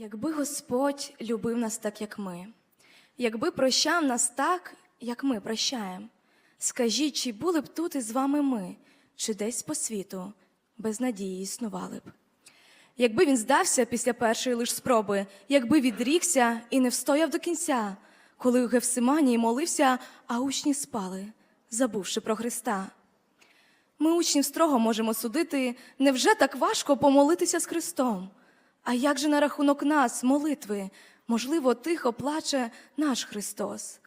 Якби Господь любив нас так, як ми, якби прощав нас так, як ми прощаємо, скажіть, чи були б тут із вами ми, чи десь по світу без надії існували б? Якби він здався після першої лиш спроби, якби відрікся і не встояв до кінця, коли у Гефсиманії молився, а учні спали, забувши про Христа. Ми учнів строго можемо судити, невже так важко помолитися з Христом? А як же на рахунок нас, молитви, можливо, тихо плаче наш Христос?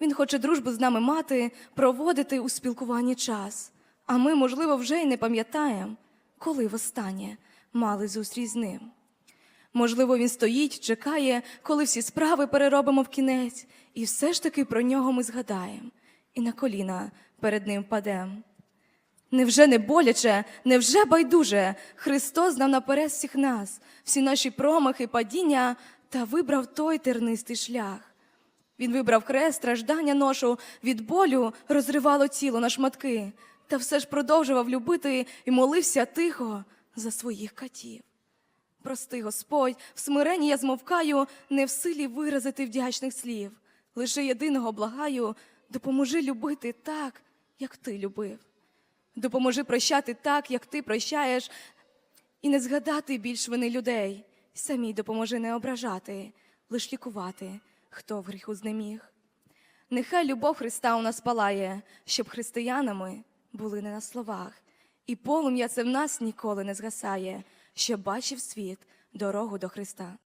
Він хоче дружбу з нами мати, проводити у спілкуванні час. А ми, можливо, вже й не пам'ятаємо, коли востаннє мали зустріч з ним. Можливо, він стоїть, чекає, коли всі справи переробимо в кінець, і все ж таки про нього ми згадаємо, і на коліна перед ним падем. Невже не боляче, невже байдуже? Христос знав наперед всіх нас, всі наші промахи, падіння, та вибрав той тернистий шлях. Він вибрав хрест, страждання ношу, від болю розривало тіло на шматки, та все ж продовжував любити і молився тихо за своїх катів. Прости, Господь, в смиренні я змовкаю, не в силі виразити вдячних слів. Лише єдиного благаю, допоможи любити так, як ти любив. Допоможи прощати так, як ти прощаєш, і не згадати більш вини людей. Самій допоможи не ображати, лиш лікувати, хто в гріху знеміг. Нехай любов Христа у нас палає, щоб християнами були не на словах, і полум'я це в нас ніколи не згасає, щоб бачив світ дорогу до Христа.